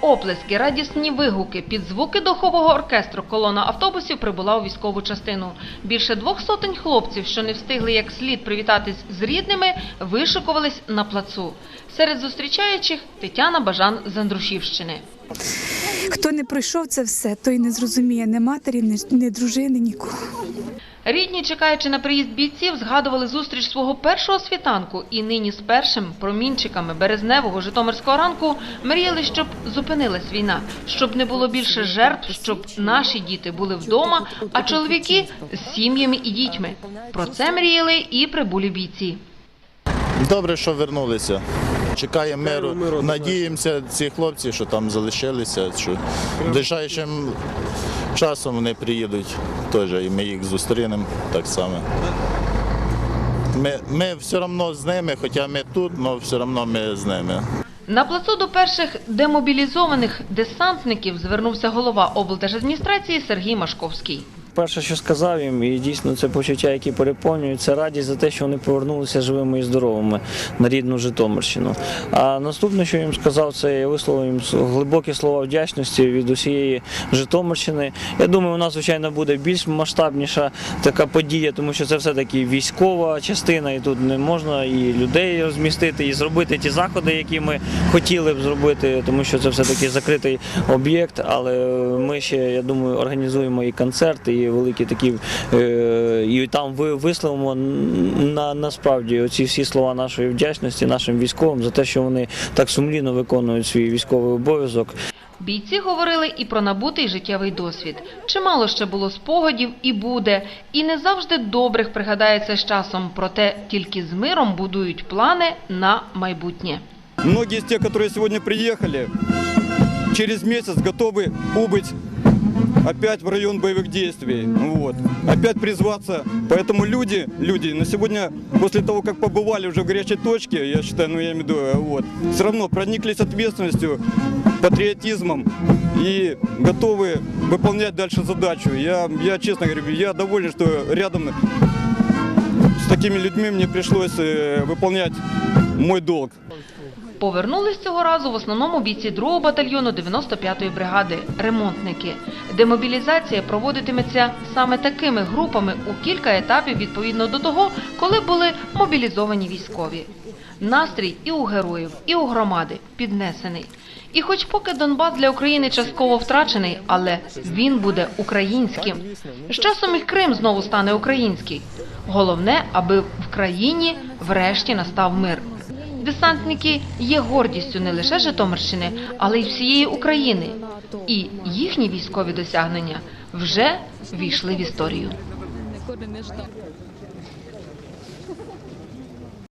оплески, радісні вигуки під звуки духового оркестру колона автобусів прибула у військову частину. Більше двох сотень хлопців, що не встигли як слід привітатись з рідними, вишикувались на плацу. Серед зустрічаючих Тетяна Бажан з Андрушівщини. Хто не пройшов це все, той не зрозуміє ні матері, ні дружини, нікого. Рідні, чекаючи на приїзд бійців, згадували зустріч свого першого світанку і нині з першим промінчиками березневого житомирського ранку мріяли, щоб зупинилась війна, щоб не було більше жертв, щоб наші діти були вдома, а чоловіки з сім'ями і дітьми. Про це мріяли і прибулі бійці. Добре, що вернулися. Чекаємо миру. Надіємося, ці хлопці, що там залишилися, що ближайшим часом вони приїдуть теж, і ми їх зустрінемо так само. Ми, ми все одно з ними, хоча ми тут, але все одно ми з ними. На плацу до перших демобілізованих десантників звернувся голова облдержадміністрації Сергій Машковський. Перше, що сказав їм, і дійсно це почуття, які переповнюють, це радість за те, що вони повернулися живими і здоровими на рідну Житомирщину. А наступне, що їм сказав, це я висловив їм глибокі слова вдячності від усієї Житомирщини. Я думаю, у нас звичайно буде більш масштабніша така подія, тому що це все таки військова частина, і тут не можна і людей розмістити, і зробити ті заходи, які ми хотіли б зробити, тому що це все таки закритий об'єкт. Але ми ще, я думаю, організуємо і концерт, і великі такі, е, і там ви висловимо на насправді оці всі слова нашої вдячності нашим військовим за те, що вони так сумлінно виконують свій військовий обов'язок. Бійці говорили і про набутий життєвий досвід. Чимало ще було спогадів і буде, і не завжди добрих пригадається з часом, проте тільки з миром будують плани на майбутнє. Многие из тех, которые сегодня приехали, через месяц готовы убыть опять в район боевых действий. Вот. Опять призваться. Поэтому люди, люди на сегодня, после того, как побывали уже в горячей точке, я считаю, ну я имею в виду, э, вот, все равно прониклись ответственностью, патриотизмом и готовы выполнять дальше задачу. Я, я честно говорю, я доволен, что рядом такими людьми мне пришлось э, выполнять мой долг. Повернулись цього разу в основному бійці 2-го батальйону 95-ї бригади – ремонтники. Демобілізація проводитиметься саме такими групами у кілька етапів відповідно до того, коли були мобілізовані військові. Настрій і у героїв, і у громади піднесений. І хоч поки Донбас для України частково втрачений, але він буде українським. З часом і Крим знову стане український. Головне, аби в країні врешті настав мир. Десантники є гордістю не лише Житомирщини, але й всієї України. І їхні військові досягнення вже війшли в історію.